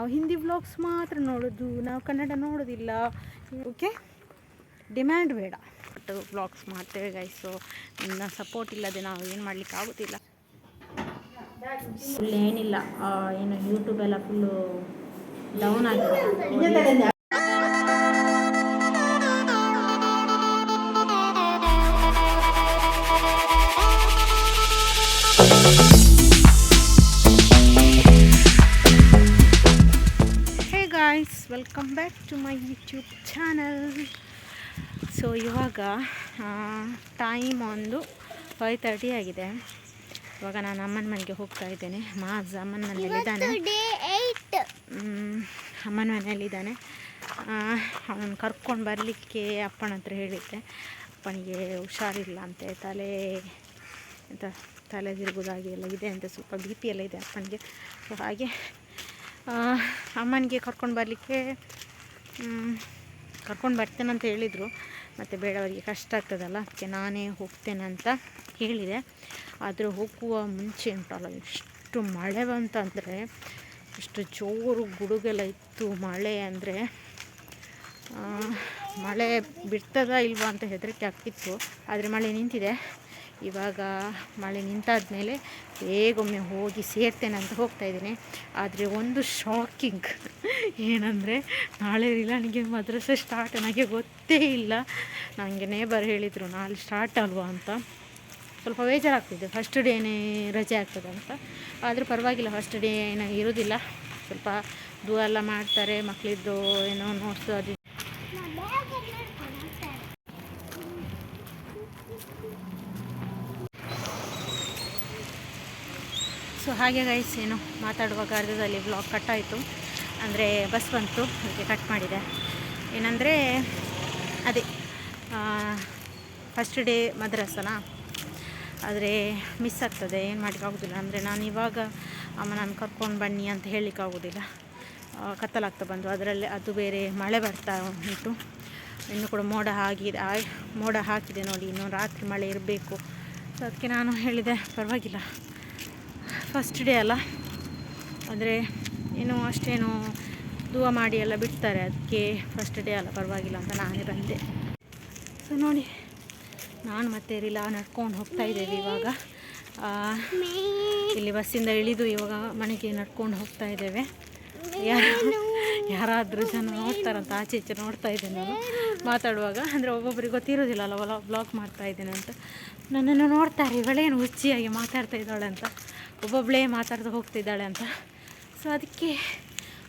ನಾವು ಹಿಂದಿ ವ್ಲಾಗ್ಸ್ ಮಾತ್ರ ನೋಡೋದು ನಾವು ಕನ್ನಡ ನೋಡೋದಿಲ್ಲ. ಓಕೆ ಡಿಮ್ಯಾಂಡ್ ಬೇಡ. ಬಟ್ ವ್ಲಾಗ್ಸ್ ಮಾಡ್ತೇವೆ ಗೈಸು ನನ್ನ ಸಪೋರ್ಟ್ ಇಲ್ಲದೆ ನಾವು ಏನು ಮಾಡ್ಲಿಕ್ಕೆ ಆಗೋದಿಲ್ಲ. ಫುಲ್ ಏನಿಲ್ಲ. ಆ, ಏನು ಯೂಟ್ಯೂಬ್ ಎಲ್ಲ ಫುಲ್ಲು ಡೌನ್ ಆಗಿದೆ. Welcome back to my YouTube channel so ಇವಾಗ ಟೈಮ್ ಒಂದು ಫೈವ್ ತರ್ಟಿ ಆಗಿದೆ. ಇವಾಗ ನಾನು ಅಮ್ಮನ ಮನೆಗೆ ಹೋಗ್ತಾ ಇದ್ದೇನೆ. ಮಾಜ್ ಅಮ್ಮನ ಮನೆಯಲ್ಲಿದ್ದಾನೆ ಅಮ್ಮನ ಮನೆಯಲ್ಲಿದ್ದಾನೆ ಅವನನ್ನು ಕರ್ಕೊಂಡು ಬರಲಿಕ್ಕೆ ಅಪ್ಪನ ಹತ್ರ ಹೇಳಿದ್ದೆ. ಅಪ್ಪನಿಗೆ ಹುಷಾರಿಲ್ಲ ಅಂತೆ. ತಲೆ ಎಂತ ತಲೆ ತಿರುಗುದಾಗಿ ಎಲ್ಲ ಇದೆ ಅಂತ. ಸ್ವಲ್ಪ ಬಿ ಪಿ ಎಲ್ಲ ಇದೆ ಅಪ್ಪನಿಗೆ. ಸೊ ಹಾಗೆ ಅಮ್ಮನಿಗೆ ಕರ್ಕೊಂಡು ಬರಲಿಕ್ಕೆ ಕರ್ಕೊಂಡು ಬರ್ತೇನೆ ಅಂತ ಹೇಳಿದರು. ಮತ್ತು ಬೇಡವರಿಗೆ ಕಷ್ಟ ಆಗ್ತದಲ್ಲ, ಅದಕ್ಕೆ ನಾನೇ ಹೋಗ್ತೇನೆ ಅಂತ ಹೇಳಿದೆ. ಆದರೆ ಹೋಗುವ ಮುಂಚೆ ಉಂಟಲ್ಲ, ಎಷ್ಟು ಮಳೆ ಬಂತಂದರೆ ಎಷ್ಟು ಜೋರು ಗುಡುಗೆಲ್ಲ ಇತ್ತು ಮಳೆ ಅಂದರೆ ಮಳೆ ಬಿಡ್ತದ ಇಲ್ವಾ ಅಂತ ಹೆದರಿಕೆ ಆಗ್ತಿತ್ತು. ಆದರೆ ಮಳೆ ನಿಂತಿದೆ. ಇವಾಗ ಮಳೆ ನಿಂತಾದ ಮೇಲೆ ಬೇಗೊಮ್ಮೆ ಹೋಗಿ ಸೇರ್ತೇನೆ ಅಂತ ಹೋಗ್ತಾ ಇದ್ದೀನಿ. ಆದರೆ ಒಂದು ಶಾಕಿಂಗ್ ಏನಂದರೆ ನಾಳೆ ನನಗೆ ಮದ್ರಸೆ ಸ್ಟಾರ್ಟ್ ನನಗೆ ಗೊತ್ತೇ ಇಲ್ಲ. ನನಗೆ ನೇಬರ್ ಹೇಳಿದರು, ನಾಳೆ ಸ್ಟಾರ್ಟ್ ಅಲ್ವಾ? ಅಂತ. ಸ್ವಲ್ಪ ಬೇಜಾರಾಗ್ತಿದೆ. ಫಸ್ಟ್ ಡೇನೇ ರಜೆ ಆಗ್ತದೆ ಅಂತ. ಆದರೂ ಪರವಾಗಿಲ್ಲ ಫಸ್ಟ್ ಡೇ ಏನೋ ಇರೋದಿಲ್ಲ. ಸ್ವಲ್ಪ ದೂರ ಎಲ್ಲ ಮಾಡ್ತಾರೆ ಮಕ್ಕಳಿದ್ದು ಏನೋ ನೋಟ್ಸು ಅದು ಸೊ ಹಾಗೆ ಗೈಸ್ ಏನು ಮಾತಾಡುವಾಗ ಅರ್ಧದಲ್ಲಿ ಬ್ಲಾಗ್ ಕಟ್ ಆಯಿತು. ಅಂದರೆ ಬಸ್ ಬಂತು, ಅದಕ್ಕೆ ಕಟ್ ಮಾಡಿದೆ. ಏನಂದರೆ, ಅದೇ ಫಸ್ಟ್ ಡೇ ಮದ್ರಾಸನ? ಆದರೆ ಮಿಸ್ ಆಗ್ತದೆ, ಏನು ಮಾಡೋಕ್ಕಾಗೋದಿಲ್ಲ ಅಂದರೆ ನಾನು ಇವಾಗ ಅಮ್ಮ ನಾನು ಕರ್ಕೊಂಡು ಬನ್ನಿ ಅಂತ ಹೇಳಲಿಕ್ಕಾಗೋದಿಲ್ಲ ಕತ್ತಲಾಗ್ತಾ ಬಂದು ಅದರಲ್ಲಿ ಅದು ಬೇರೆ ಮಳೆ ಬರ್ತಾ ಉಂಟು. ಇನ್ನು ಕೂಡ ಮೋಡ ಆಗಿದೆ ಮೋಡ ಹಾಕಿದೆ ನೋಡಿ. ಇನ್ನು ರಾತ್ರಿ ಮಳೆ ಇರಬೇಕು. ಸೊ ಅದಕ್ಕೆ ನಾನು ಹೇಳಿದೆ, ಪರವಾಗಿಲ್ಲ. ಫಸ್ಟ್ ಡೇ ಅಲ್ಲ. ಅಂದರೆ ಏನು ಅಷ್ಟೇನು ದೂವ ಮಾಡಿ ಎಲ್ಲ ಬಿಡ್ತಾರೆ. ಅದಕ್ಕೆ ಫಸ್ಟ್ ಡೇ ಅಲ್ಲ, ಪರವಾಗಿಲ್ಲ ಅಂತ ನಾನೇ ಬಂದೆ. ಸೊ ನೋಡಿ, ನಾನು ಮತ್ತೆ ರಿಲಾ ನಡ್ಕೊಂಡು ಹೋಗ್ತಾ ಇದ್ದೇವೆ ಇವಾಗ. ಇಲ್ಲಿ ಬಸ್ಸಿಂದ ಇಳಿದು ಇವಾಗ ಮನೆಗೆ ನಡ್ಕೊಂಡು ಹೋಗ್ತಾ ಇದ್ದೇವೆ. ಯಾರು, ಯಾರಾದರೂ ಜನ ನೋಡ್ತಾರಂತ, ಆಚೆ ಈಚೆ ನೋಡ್ತಾ ಇದ್ದೇನೆ ನಾನು. ಮಾತಾಡುವಾಗ, ಅಂದರೆ ಒಬ್ಬೊಬ್ಬರಿಗೆ ಗೊತ್ತಿರೋದಿಲ್ಲ ಅಲ್ಲ ಬ್ಲಾಗ್ ಮಾಡ್ತಾ ಇದ್ದೇನೆ ಅಂತ. ನನ್ನನ್ನು ನೋಡ್ತಾರೆ, ಇವಳೇನು ಹುಚ್ಚಿಯಾಗಿ ಮಾತಾಡ್ತಾ ಇದ್ದಾಳೆ ಅಂತ. ಒಬ್ಬೊಬ್ಬಳೇ ಮಾತಾಡ್ತಾ ಹೋಗ್ತಿದ್ದಾಳೆ ಅಂತ. ಸೊ ಅದಕ್ಕೆ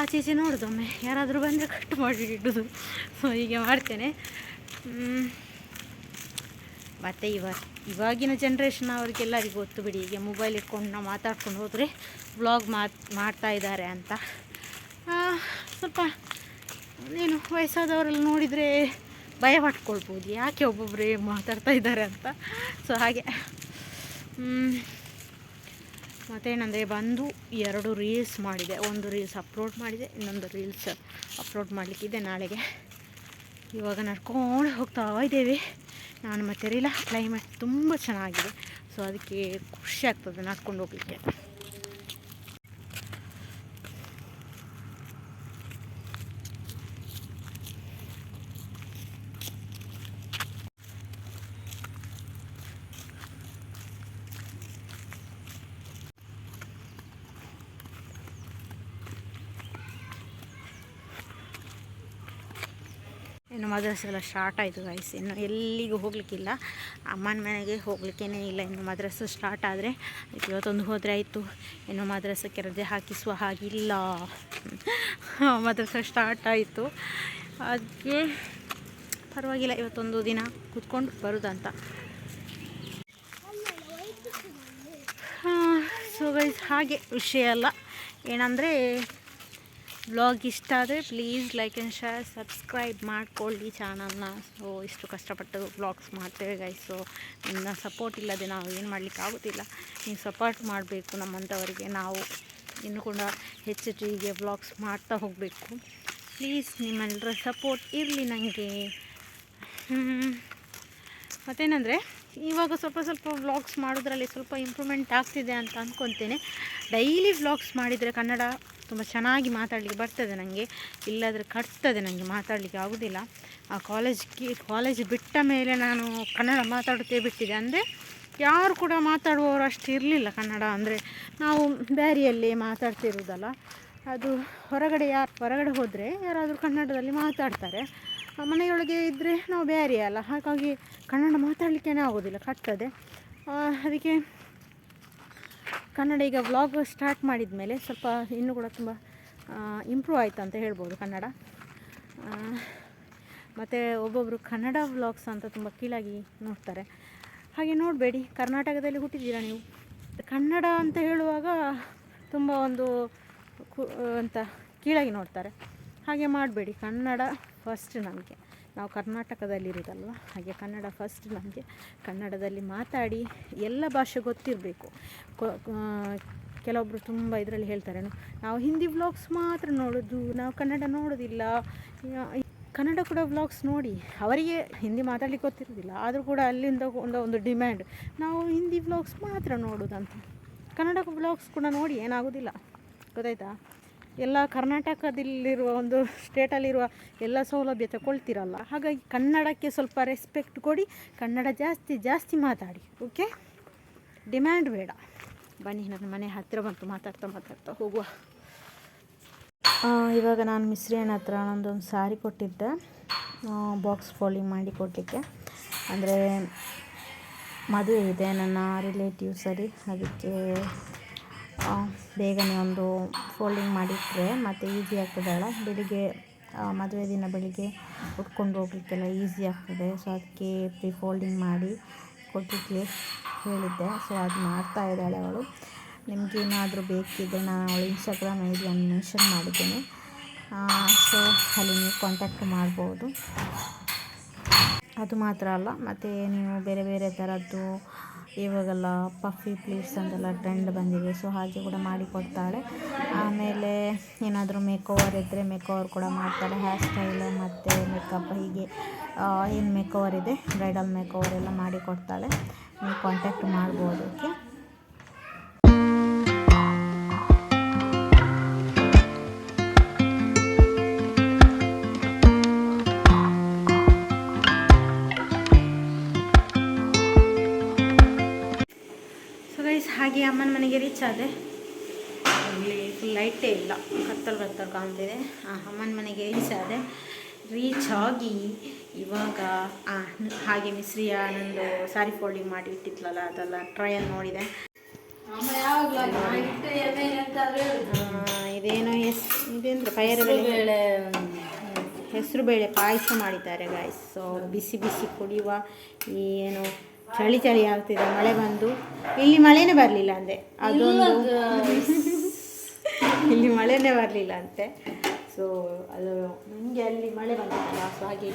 ಆಚೆ ಈಚೆ ನೋಡೋದೊಮ್ಮೆ ಯಾರಾದರೂ ಬಂದರೆ ಕಟ್ ಮಾಡಿ ಇಡೋದು. ಸೊ ಹೀಗೆ ಮಾಡ್ತೇನೆ. ಮತ್ತು ಇವಾಗ ಇವಾಗಿನ ಜನ್ರೇಷನ್ ಅವ್ರಿಗೆಲ್ಲರಿಗೂ ಗೊತ್ತು ಬಿಡಿ ಈಗ ಮೊಬೈಲ್ ಇಟ್ಕೊಂಡು ನಾವು ಮಾತಾಡ್ಕೊಂಡು ಹೋದರೆ ವ್ಲಾಗ್ ಮಾಡ್ತಾ ಇದ್ದಾರೆ ಅಂತ. ಸ್ವಲ್ಪ ಏನು ವಯಸ್ಸಾದವರೆಲ್ಲ ನೋಡಿದರೆ ಭಯ ಪಟ್ಕೊಳ್ಬೋದು, ಯಾಕೆ ಒಬ್ಬೊಬ್ಬರೇ ಮಾತಾಡ್ತಾ ಇದ್ದಾರೆ ಅಂತ. ಸೊ ಹಾಗೆ. ಮತ್ತೇನಂದರೆ ಬಂದು ಎರಡು ರೀಲ್ಸ್ ಮಾಡಿದೆ. ಒಂದು ರೀಲ್ಸ್ ಅಪ್ಲೋಡ್ ಮಾಡಿದೆ, ಇನ್ನೊಂದು ರೀಲ್ಸ್ ಅಪ್ಲೋಡ್ ಮಾಡಲಿಕ್ಕಿದೆ ನಾಳೆಗೆ. ಇವಾಗ ನಡ್ಕೊಂಡು ಹೋಗ್ತಾ ಇದ್ದೇವೆ. ನಾನು ಮತ್ತೆ ರೀಲ ಕ್ಲೈಮೇಟ್ ತುಂಬ ಚೆನ್ನಾಗಿದೆ. ಸೊ ಅದಕ್ಕೆ ಖುಷಿ ಆಗ್ತದೆ ನಡ್ಕೊಂಡು ಹೋಗಲಿಕ್ಕೆ. ಮದ್ರಸೆ ಎಲ್ಲ ಸ್ಟಾರ್ಟ್ ಆಯಿತು ಗೈಸ್ ಇನ್ನು ಎಲ್ಲಿಗೂ ಹೋಗಲಿಕ್ಕಿಲ್ಲ. ಅಮ್ಮನ ಮನೆಗೆ ಹೋಗ್ಲಿಕ್ಕೇ ಇಲ್ಲ. ಇನ್ನು ಮದ್ರಸು ಸ್ಟಾರ್ಟ್ ಆದರೆ ಇವತ್ತೊಂದು ಹೋದರೆ ಆಯಿತು. ಇನ್ನು ಮದ್ರಸಕ್ಕೆ ರಜೆ ಹಾಕಿಸುವ ಹಾಗಿಲ್ಲ. ಮದ್ರಸ ಸ್ಟಾರ್ಟ್ ಆಯಿತು. ಅದಕ್ಕೆ ಪರವಾಗಿಲ್ಲ, ಇವತ್ತೊಂದು ದಿನ ಕೂತ್ಕೊಂಡು ಬರೋದಂತ ಸೊ ಗೈಸ್ ಹಾಗೆ ವಿಷಯ ಅಲ್ಲ. ಏನಂದರೆ ಬ್ಲಾಗ್ ಇಷ್ಟ ಆದರೆ please like and share subscribe ಮಾಡಿಕೊಳ್ಳಿ ಚಾನಲ್ನ ಸೊ ಇಷ್ಟು ಕಷ್ಟಪಟ್ಟು ಬ್ಲಾಗ್ಸ್ ಮಾಡ್ತೇವೆ ಗೈಸ್ ಸೊ ನಿಮ್ಮ ಸಪೋರ್ಟ್ ಇಲ್ಲದೆ ನಾವು ಏನು ಮಾಡಲಿಕ್ಕೆ ಆಗೋದಿಲ್ಲ. ನೀವು ಸಪೋರ್ಟ್ ಮಾಡಬೇಕು ನಮ್ಮಂಥವರಿಗೆ ನಾವು ಇನ್ನು ಕೂಡ ಹೆಚ್ಚು ಹೀಗೆ ಬ್ಲಾಗ್ಸ್ ಮಾಡ್ತಾ ಹೋಗಬೇಕು. ಪ್ಲೀಸ್ ನಿಮ್ಮೆಲ್ಲರ ಸಪೋರ್ಟ್ ಇರಲಿ ನನಗೆ ಮತ್ತೇನೆಂದರೆ, ಇವಾಗ ಸ್ವಲ್ಪ ಸ್ವಲ್ಪ ವ್ಲಾಗ್ಸ್ ಮಾಡೋದ್ರಲ್ಲಿ ಸ್ವಲ್ಪ ಇಂಪ್ರೂವ್ಮೆಂಟ್ ಆಗ್ತಿದೆ ಅಂತ ಅಂದ್ಕೊತೇನೆ ಡೈಲಿ ವ್ಲಾಗ್ಸ್ ಮಾಡಿದರೆ ಕನ್ನಡ ತುಂಬ ಚೆನ್ನಾಗಿ ಮಾತಾಡಲಿಕ್ಕೆ ಬರ್ತದೆ ನನಗೆ. ಇಲ್ಲಾದರೆ ಕಟ್ತದೆ ನನಗೆ ಮಾತಾಡಲಿಕ್ಕೆ ಆಗೋದಿಲ್ಲ. ಆ ಕಾಲೇಜ್ಗೆ, ಕಾಲೇಜ್ ಬಿಟ್ಟ ಮೇಲೆ ನಾನು ಕನ್ನಡ ಮಾತಾಡುತ್ತೇ ಬಿಟ್ಟಿದೆ ಅಂದರೆ ಯಾರು ಕೂಡ ಮಾತಾಡುವವರು ಅಷ್ಟು ಇರಲಿಲ್ಲ ಕನ್ನಡ. ಅಂದರೆ ನಾವು ಬ್ಯಾರಿಯಲ್ಲಿ ಮಾತಾಡ್ತಿರೋದಲ್ಲ ಅದು ಹೊರಗಡೆ ಯಾರು, ಹೊರಗಡೆ ಹೋದರೆ ಯಾರಾದರೂ ಕನ್ನಡದಲ್ಲಿ ಮಾತಾಡ್ತಾರೆ. ಮನೆಯೊಳಗೆ ಇದ್ದರೆ ನಾವು ಬ್ಯಾರಿ ಅಲ್ಲ. ಹಾಗಾಗಿ ಕನ್ನಡ ಮಾತಾಡಲಿಕ್ಕೇ ಆಗೋದಿಲ್ಲ, ಕಟ್ತದೆ. ಅದಕ್ಕೆ ಕನ್ನಡ ಈಗ ವ್ಲಾಗ್ ಸ್ಟಾರ್ಟ್ ಮಾಡಿದ ಮೇಲೆ ಸ್ವಲ್ಪ ಇನ್ನೂ ಕೂಡ ತುಂಬ ಇಂಪ್ರೂವ್ ಆಯಿತು ಅಂತ ಹೇಳ್ಬೋದು ಕನ್ನಡ. ಮತ್ತು ಒಬ್ಬೊಬ್ಬರು ಕನ್ನಡ ವ್ಲಾಗ್ಸ್ ಅಂತ ತುಂಬ ಕೀಳಾಗಿ ನೋಡ್ತಾರೆ. ಹಾಗೆ ನೋಡಬೇಡಿ, ಕರ್ನಾಟಕದಲ್ಲಿ ಹುಟ್ಟಿದ್ದೀರಾ ನೀವು? ಕನ್ನಡ ಅಂತ ಹೇಳುವಾಗ ತುಂಬ ಒಂದು ಕು ಅಂತ ಕೀಳಾಗಿ ನೋಡ್ತಾರೆ. ಹಾಗೆ ಮಾಡಬೇಡಿ, ಕನ್ನಡ ಫಸ್ಟ್ ನಮಗೆ. ನಾವು ಕರ್ನಾಟಕದಲ್ಲಿರೋದಲ್ವ? ಹಾಗೆ ಕನ್ನಡ ಫಸ್ಟ್ ನಮಗೆ ಕನ್ನಡದಲ್ಲಿ ಮಾತಾಡಿ ಎಲ್ಲ ಭಾಷೆ ಗೊತ್ತಿರಬೇಕು. ಕೆಲವೊಬ್ಬರು ತುಂಬ ಇದರಲ್ಲಿ ಹೇಳ್ತಾರೆ ನಾವು ಹಿಂದಿ ವ್ಲಾಗ್ಸ್ ಮಾತ್ರ ನೋಡೋದು, ನಾವು ಕನ್ನಡ ನೋಡೋದಿಲ್ಲ. ಕನ್ನಡ ಕೂಡ ವ್ಲಾಗ್ಸ್ ನೋಡಿ, ಅವರಿಗೆ ಹಿಂದಿ ಮಾತಾಡಲಿಕ್ಕೆ ಗೊತ್ತಿರೋದಿಲ್ಲ, ಆದರೂ ಕೂಡ ಅಲ್ಲಿಂದ ಒಂದು ಒಂದು ಡಿಮ್ಯಾಂಡ್ ನಾವು ಹಿಂದಿ ವ್ಲಾಗ್ಸ್ ಮಾತ್ರ ನೋಡೋದಂತ. ಕನ್ನಡ ವ್ಲಾಗ್ಸ್ ಕೂಡ ನೋಡಿ ಏನಾಗೋದಿಲ್ಲ. ಗೊತ್ತಾಯ್ತಾ? ಎಲ್ಲ ಕರ್ನಾಟಕದಲ್ಲಿರುವ ಒಂದು ಸ್ಟೇಟಲ್ಲಿರುವ ಎಲ್ಲ ಸೌಲಭ್ಯ ತಗೊಳ್ತಿರಲ್ಲ. ಹಾಗಾಗಿ ಕನ್ನಡಕ್ಕೆ ಸ್ವಲ್ಪ ರೆಸ್ಪೆಕ್ಟ್ ಕೊಡಿ, ಕನ್ನಡ ಜಾಸ್ತಿ ಜಾಸ್ತಿ ಮಾತಾಡಿ ಓಕೆ ಡಿಮ್ಯಾಂಡ್ ಬೇಡ. ಬನ್ನಿ, ನನ್ನ ಮನೆ ಹತ್ತಿರ ಬಂತು, ಮಾತಾಡ್ತಾ ಮಾತಾಡ್ತಾ ಹೋಗುವ. ಇವಾಗ ನಾನು ಮಿಸ್ರಿ ಅಣ್ಣ ಹತ್ರ ನನ್ನದೊಂದು ಸಾರಿ ಕೊಟ್ಟಿದ್ದೆ. ಬಾಕ್ಸ್ ಫೋಲ್ಡಿಂಗ್ ಮಾಡಿ ಕೊಡಲಿಕ್ಕೆ. ಅಂದರೆ ಮದುವೆ ಇದೆ ನನ್ನ ರಿಲೇಟಿವ್ಸಲ್ಲಿ ಅದಕ್ಕೆ ಬೇಗನೆ ಒಂದು ಫೋಲ್ಡಿಂಗ್ ಮಾಡಿಟ್ಟರೆ ಮತ್ತು ಈಸಿ ಆಗ್ತದಲ್ಲ ಬೆಳಿಗ್ಗೆ ಮದುವೆ ದಿನ ಬೆಳಿಗ್ಗೆ ಉಟ್ಕೊಂಡು ಹೋಗ್ಲಿಕ್ಕೆಲ್ಲ ಈಸಿ ಆಗ್ತದೆ. ಸೊ ಅದಕ್ಕೆ ಪ್ರೀ ಫೋಲ್ಡಿಂಗ್ ಮಾಡಿ ಕೊಟ್ಟಿದ್ದೆ ಹೇಳಿದ್ದೆ. ಸೊ ಅದು ಮಾಡ್ತಾ ಇದ್ದಾಳೆ ಅವಳು. ನಿಮ್ಗೆ ಏನಾದರೂ ಬೇಕಿದ್ದರೆ ನಾನು ಅವಳು ಇನ್ಸ್ಟಾಗ್ರಾಮ್ ಐ ಡಿಯನ್ನು ಮೆನ್ಷನ್ ಮಾಡಿದ್ದೇನೆ. ಸೊ ಅಲ್ಲಿ ನೀವು ಕಾಂಟ್ಯಾಕ್ಟ್ ಮಾಡ್ಬೋದು. ಅದು ಮಾತ್ರ ಅಲ್ಲ, ಮತ್ತು ನೀವು ಬೇರೆ ಬೇರೆ ಥರದ್ದು ಇವಾಗೆಲ್ಲ ಪಫಿ ಪ್ಲೀಟ್ಸ್ ಅಂತೆಲ್ಲ ಟ್ರೆಂಡ್ ಬಂದಿದೆ ಸೊ ಹಾಗೆ ಕೂಡ ಮಾಡಿಕೊಡ್ತಾಳೆ ಆಮೇಲೆ ಏನಾದರೂ ಮೇಕೋವರ್ ಇದ್ದರೆ ಮೇಕ್ ಓವರ್ ಕೂಡ ಮಾಡ್ತಾಳೆ ಹೇರ್ ಸ್ಟೈಲ್ ಮತ್ತು ಮೇಕಪ್ ಹೀಗೆ ಏನು ಮೇಕ್ ಓವರ್ ಇದೆ? ಬ್ರೈಡಲ್ ಮೇಕ್ ಓವರ್ ಎಲ್ಲ ಮಾಡಿಕೊಡ್ತಾಳೆ ನೀವು ಕಾಂಟ್ಯಾಕ್ಟ್ ಮಾಡ್ಬೋದು ಓಕೆ ಹಾಗೆ ಅಮ್ಮನ ಮನೆಗೆ ರೀಚ್ ಆದೆ. ಇಲ್ಲಿ ಫುಲ್ ಲೈಟೇ ಇಲ್ಲ. ಕತ್ತಲು ಕತ್ತಲು ಕಾಣ್ತಿದೆ. ಆ, ಅಮ್ಮನ ಮನೆಗೆ ರೀಚ್ ಆದೆ. ರೀಚ್ ಆಗಿ ಇವಾಗ ಹಾಗೆ ಮಿಸ್ರಿಯ ನಂದು ಸಾರಿ ಫೋಲ್ಡಿಂಗ್ ಮಾಡಿ ಇಟ್ಟಿತ್ತಲ್ಲ ಅದೆಲ್ಲ ಟ್ರಯಲ್ ನೋಡಿದೆ. ಇದೇನು ಇದೇನೋ ಎಸ್ ಇದೇಂದ್ರೆ ಬೇಳೆ? ಹೆಸರು ಬೇಳೆ ಪಾಯಸ ಮಾಡಿದ್ದಾರೆ ಗಾಯ್ಸ್ ಸೊ ಬಿಸಿ ಬಿಸಿ ಕುಡಿಯುವ ಈ ಏನು ಚಳಿ ಚಳಿ ಆಗ್ತಿದೆ ಮಳೆ ಬಂದು. ಇಲ್ಲಿ ಮಳೆನೇ ಬರಲಿಲ್ಲ ಅಂದೆ. ಅದೊಂದು ಇಲ್ಲಿ ಮಳೆನೇ ಬರಲಿಲ್ಲ ಅಂತೆ. ಸೊ ಅದು ನನಗೆ ಅಲ್ಲಿ ಮಳೆ ಬಂದಿಲ್ಲ ಸೊ ಹಾಗೆ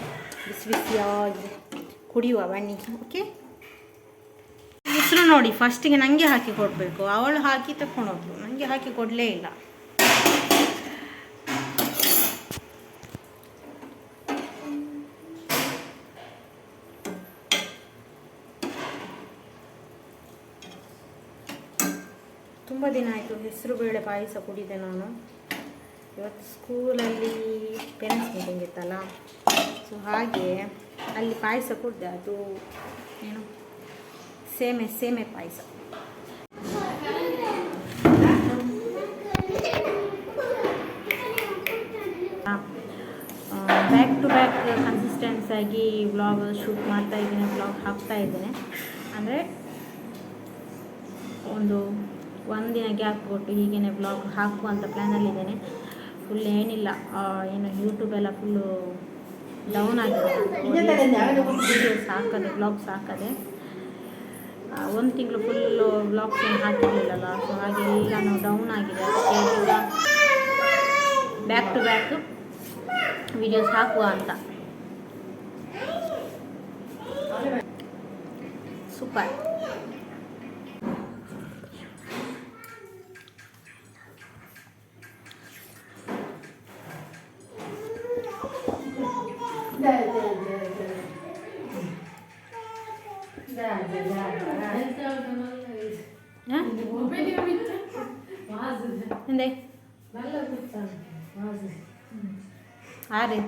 ಬಿಸಿ ಬಿಸಿಯಾಗಿ ಕುಡಿಯುವ ಬನ್ನಿ ಓಕೆ ಹೆಸರು ನೋಡಿ ಫಸ್ಟಿಗೆ ನನಗೆ ಹಾಕಿ ಕೊಡಬೇಕು. ಅವಳು ಹಾಕಿ ತಗೊಂಡೋದ್ಲು ನನಗೆ ಹಾಕಿ ಕೊಡಲೇ ಇಲ್ಲ. ದಿನ ಆಯಿತು, ಹೆಸರು ಬೇಳೆ ಪಾಯಸ ಕುಡಿದೆ ನಾನು. ಇವತ್ತು ಸ್ಕೂಲಲ್ಲಿ ಪೇರೆಂಟ್ಸ್ ಮೀಟಿಂಗ್ ಇತ್ತಲ್ಲ ಸೊ ಹಾಗೆ ಅಲ್ಲಿ ಪಾಯಸ ಕುಡಿದೆ, ಅದು ಏನು, ಸೇಮೆ ಸೇಮೆ ಪಾಯಸ. ಬ್ಯಾಕ್ ಟು ಬ್ಯಾಕ್ ಕನ್ಸಿಸ್ಟೆನ್ಸ್ ಆಗಿ ವ್ಲಾಗ್ ಶೂಟ್ ಮಾಡ್ತಾ ಇದ್ದೀನಿ ವ್ಲಾಗ್ ಹಾಕ್ತಾ ಇದ್ದೇನೆ. ಅಂದರೆ ಒಂದು ಒಂದಿನ ಗ್ಯಾಪ್ ಕೊಟ್ಟು ಹೀಗೇನೆ ಬ್ಲಾಗ್ ಹಾಕುವಂಥ ಪ್ಲ್ಯಾನಲ್ಲಿದ್ದೇನೆ ಫುಲ್ ಏನಿಲ್ಲ ಏನು ಯೂಟ್ಯೂಬ್ ಎಲ್ಲ ಫುಲ್ಲು ಡೌನ್ ಆಗಿದೆ. ವೀಡಿಯೋಸ್ ಹಾಕದೆ ಬ್ಲಾಗ್ಸ್ ಹಾಕದೆ ಒಂದು ತಿಂಗಳು ಫುಲ್ಲು ಬ್ಲಾಗ್ಸ್ ಏನು ಹಾಕಿರಲಿಲ್ಲಲ್ಲ ಸೊ ಹಾಗೆ ಎಲ್ಲನೂ ಡೌನ್ ಆಗಿದೆ. ಈಗ ಬ್ಯಾಕ್ ಟು ಬ್ಯಾಕ್ ವಿಡಿಯೋಸ್ ಹಾಕುವ ಅಂತ. ಸೂಪರ್ എന്തേ? ആര്?